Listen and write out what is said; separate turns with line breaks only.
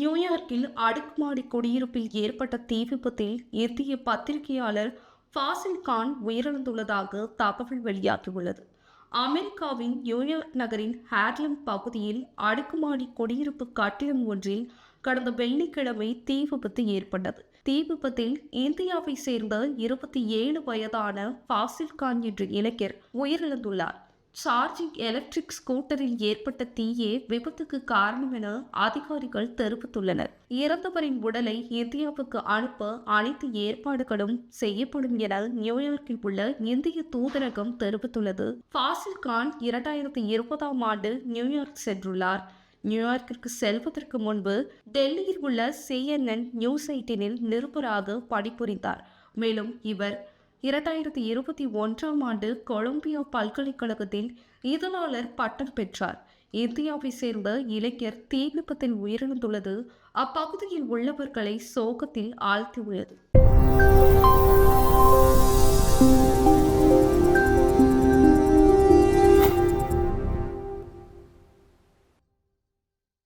நியூயார்க்கில் அடுக்குமாடி குடியிருப்பில் ஏற்பட்ட தீ விபத்தில் இந்திய பத்திரிகையாளர் ஃபாசில் கான் உயிரிழந்துள்ளதாக தகவல் வெளியாகியுள்ளது. அமெரிக்காவின் நியூயார்க் நகரின் ஹேர்லம் பகுதியில் அடுக்குமாடி குடியிருப்பு கட்டிடம் ஒன்றில் கடந்த வெள்ளிக்கிழமை தீ விபத்து ஏற்பட்டது. தீ விபத்தில் இந்தியாவை சேர்ந்த இருபத்தி ஏழு வயதான ஃபாசில் கான் என்ற இளைஞர் உயிரிழந்துள்ளார். சார்ஜிங் எலக்ட்ரிக் ஸ்கூட்டரில் ஏற்பட்ட தீயே விபத்துக்கு காரணம் என அதிகாரிகள் தெரிவித்துள்ளனர். இறந்தவரின் உடலை இந்தியாவுக்கு அனுப்ப அனைத்து ஏற்பாடுகளும் செய்யப்படும் என நியூயார்க்கில் உள்ள இந்திய தூதரகம் தெரிவித்துள்ளது. ஃபாசில் கான் இரண்டாயிரத்தி இருபதாம் ஆண்டு நியூயார்க் சென்றுள்ளார். நியூயார்க்கிற்கு செல்வதற்கு முன்பு டெல்லியில் உள்ள சிஎன்என் நியூஸ் எயிட்டினில் நிருபராக பணிபுரிந்தார். மேலும் இவர் இரண்டாயிரத்தி இருபத்தி ஒன்றாம் ஆண்டு கொலம்பியா பல்கலைக்கழகத்தில் இதழாளர் பட்டம் பெற்றார். இந்தியாவை சேர்ந்த இளைஞர் தீ விபத்தில் உயிரிழந்துள்ளது. அப்பகுதியில் உள்ளவர்களை சோகத்தில் ஆழ்த்தியுள்ளது.